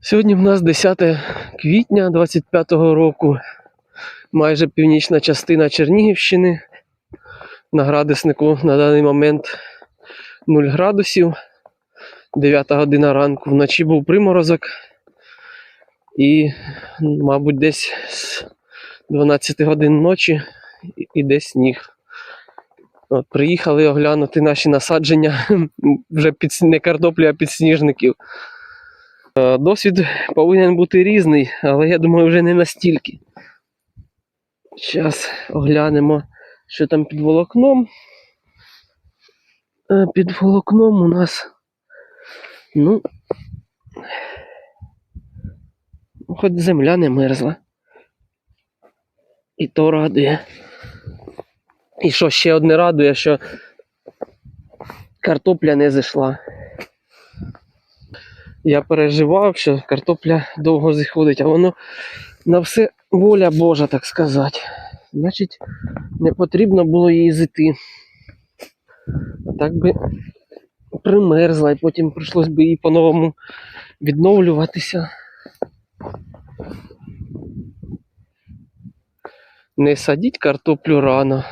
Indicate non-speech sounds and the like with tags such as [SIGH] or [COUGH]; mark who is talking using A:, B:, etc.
A: Сьогодні в нас 10 квітня 25-го року. Майже північна частина Чернігівщини. На градуснику на даний момент 0 градусів. 9 година ранку. Вночі був приморозок. І, мабуть, десь з 12 годин ночі іде сніг. От, приїхали оглянути наші насадження [LAUGHS] вже під, не картоплі, а підсніжників. Е, Досвід повинен бути різний, але я думаю, вже не настільки. Зараз оглянемо, що там під волокном. Е, Під волокном у нас. Ну. Хоч земля не мерзла. І то радує. І що ще одне радує, що картопля не зійшла. Я переживав, що картопля довго зіходить, а воно на все воля Божа, так сказати. Значить, не потрібно було її. А так би примерзла, і потім прийшлось би її по-новому відновлюватися. Не садіть картоплю рано.